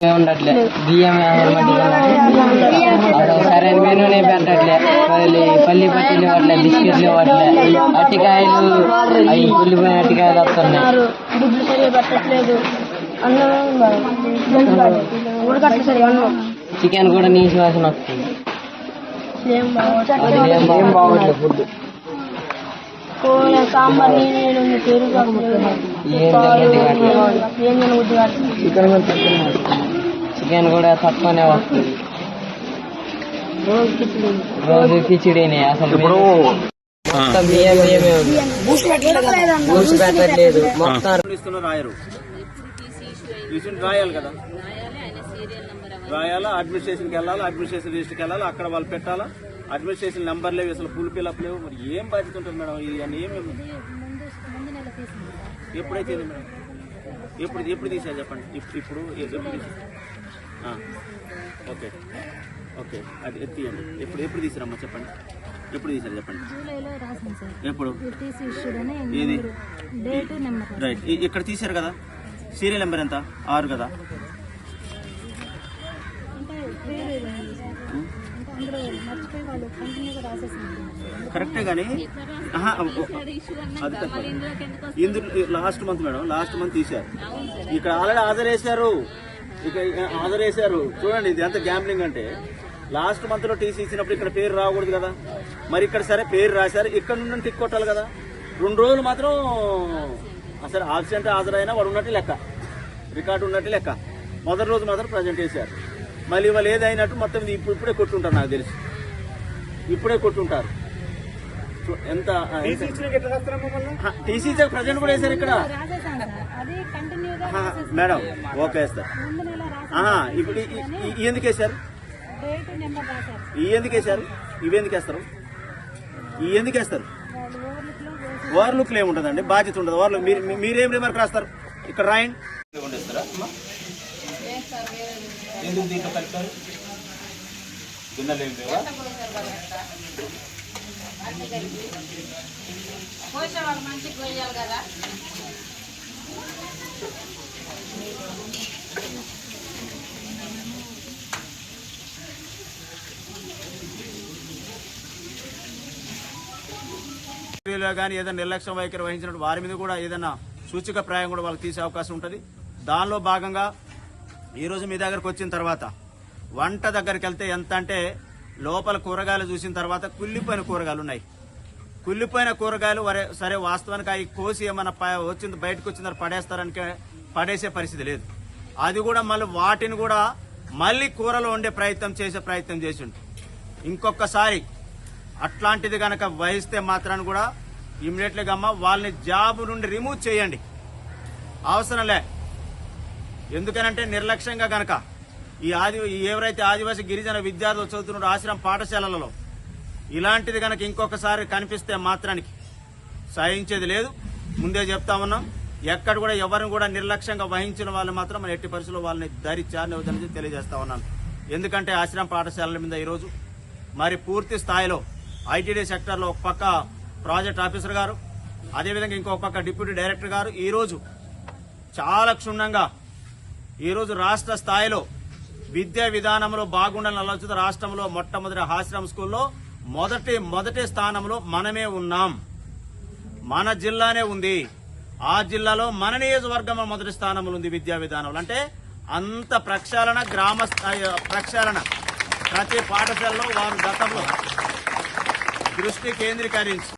ఉండట్లే బియ్యం సరైన మెనూనే పెట్టట్లే పల్లి పల్లి పట్టీలు ఇవ్వట్లే బిస్కెట్లు ఇవ్వట్లే అట్టికాయలు అవి కుళ్ళిపోయిన అట్టికాయలు వస్తున్నాయి. చికెన్ కూడా నీసు వాసన వస్తుంది. ఏం ఏం బాగోట్లేదు ఫుడ్? కూర సాంబార్ ఏం తినబుద్ధి. చికెన్ కూడా తక్కువనే వస్తుంది. రోజు కిచిడి రోజు కిచిడీనే అసలు ఇప్పుడు మొత్తం బియ్యం బియ్యమే ఉంది. బూస్ట్ పెట్టట్లేదు మొత్తం ఇస్తున్న రాయరు. రిసిప్ట్ రాయాలి కదా? రాయాలా అడ్మినిస్ట్రేషన్కి వెళ్ళాలి? అడ్మినిస్ట్రేషన్ రిజిస్టర్కి వెళ్ళాలి? అక్కడ వాళ్ళు పెట్టాలా? అడ్మినిస్ట్రేషన్ నెంబర్ లేవు అసలు ఫుల్ ఫిల్అప్ లేవు. మరి ఏం బాధ్యత ఉంటుంది మేడం? ఇవన్నీ ఏమేమి ఎప్పుడైతే మేడం? ఎప్పుడు ఎప్పుడు తీసారు చెప్పండి? ఇప్- ఇప్పుడు ఎప్పుడు తీసారు ఓకే. ఓకే. అది ఎత్తియండి ఎప్పుడు ఎప్పుడు తీసారమ్మా చెప్పండి? ఎప్పుడు తీసారు చెప్పండి? ఎప్పుడు? అని ఏది రైట్. ఇక్కడ తీశారు కదా? సీరియల్ నెంబర్ ఎంత? ఆరు కదా అంటే పేరు ఇవ్వండి సార్. అంటే అందరూ మర్చిపోయి వాళ్ళు కంటిన్యూగా రాసేసింది కరెక్టే కానీ. ఇందులో last month madam last month తీశారు. ఇక్కడ ఆల్రెడీ ఆధార్ వేశారు ఇక ఆధార్ వేశారు చూడండి ఇది ఎంత గ్యాంబ్లింగ్ అంటే లాస్ట్ మంత్లో టీసీ ఇచ్చినప్పుడు ఇక్కడ పేరు రాకూడదు కదా. మరి ఇక్కడ సరే పేరు రాశారు ఇక్కడ నుండి టిక్ కొట్టాలి కదా. రెండు రోజులు మాత్రం అసలు ఆబ్సెంట్ హాజరైనా వాడు ఉన్నట్టు లెక్క. రికార్డు ఉన్నట్టు లెక్క. మొదటి రోజు మాత్రం ప్రజెంట్ చేశారు. మళ్ళీ వాళ్ళు ఏదైనట్టు మొత్తం ఇప్పుడు ఇప్పుడే కొట్టుంటారు నాకు తెలిసి. ఇప్పుడే కొట్టుంటారు. ఎంత టీసీ ప్రజెంట్ కూడా వేశారు ఇక్కడ? మేడం ఓకే సార్ ఇప్పుడు ఎందుకు వేశారు? ఈ ఎందుకు వేశారు? ఇవి ఎందుకు వేస్తారు? ఈ ఎందుకు వేస్తారు? వాళ్ళు ఓవర్లుక్లో వేసి ఓవర్లుక్ ఏమి ఉంటుందండి? బాధ్యత ఉండదు. ఓవర్లు మీరేం రిమార్క్ రాస్తారు? ఇక్కడ రాయండి. ఎందుకు దీంట్లో గిన్నెలు కానీ ఏదైనా నిర్లక్ష్యం వైఖరి వహించినట్టు వారి మీద కూడా ఏదైనా సూచిక ప్రాయం కూడా వాళ్ళకి తీసే అవకాశం ఉంటుంది. దానిలో భాగంగా ఈ రోజు మీ దగ్గరకు వచ్చిన తర్వాత వంట దగ్గరికి వెళ్తే ఎంత అంటే లోపల కూరగాయలు చూసిన తర్వాత కుళ్ళిపోయిన కూరగాయలు ఉన్నాయి. కుళ్ళిపోయిన కూరగాయలు సరే వాస్తవానికి అవి కోసి ఏమైనా ప- వచ్చింది బయటకు వచ్చిన తర్వాత పడేసే పరిస్థితి లేదు. అది కూడా మళ్ళీ వాటిని కూడా మళ్ళీ కూరలో వండే ప్రయత్నం చేసే ప్రయత్నం చేసిండు. ఇంకొకసారి అట్లాంటిది కనుక వహిస్తే మాత్రాన్ని కూడా ఇమ్మీడియట్లీగా అమ్మ వాళ్ళని జాబ్ నుండి రిమూవ్ చేయండి. అవసరం లే. ఎందుకనంటే నిర్లక్ష్యంగా కనుక ఈ ఆది ఎవరైతే ఆదివాసీ గిరిజన విద్యార్థులు చదువుతున్న ఆశ్రమ పాఠశాలలలో ఇలాంటిది కనుక ఇంకొకసారి కనిపిస్తే మాత్రానికి సహించేది లేదు. ముందే చెప్తా ఉన్నాం ఎక్కడ కూడా ఎవరిని కూడా నిర్లక్ష్యంగా వహించిన వాళ్ళు మాత్రం మన ఎట్టి పరిస్థితుల్లో వాళ్ళని ధరించారని వద్దని తెలియజేస్తా ఉన్నాను ఎందుకంటే ఆశ్రమ పాఠశాలల మీద ఈరోజు మరి పూర్తి స్థాయిలో ఐటీడీ సెక్టర్లో ఒక పక్క ప్రాజెక్ట్ ఆఫీసర్ గారు అదేవిధంగా ఇంకొక పక్క డిప్యూటీ డైరెక్టర్ గారు ఈరోజు చాలా క్షుణ్ణంగా ఈరోజు రాష్ట్ర స్థాయిలో విద్యా విధానంలో బాగుండాలని ఆలోచిత రాష్ట్రంలో మొట్టమొదటి ఆశ్రమ స్కూల్లో మొదటి మొదటి స్థానంలో మనమే ఉన్నాం. మన జిల్లానే ఉంది. ఆ జిల్లాలో మన నియోజకవర్గంలో మొదటి స్థానంలో ఉంది విద్యా విధానంలో. అంటే అంత ప్రక్షాళన గ్రామ స్థాయి ప్రక్షాళన ప్రతి పాఠశాలలో వారు గతంలో దృష్టి కేంద్రీకరించి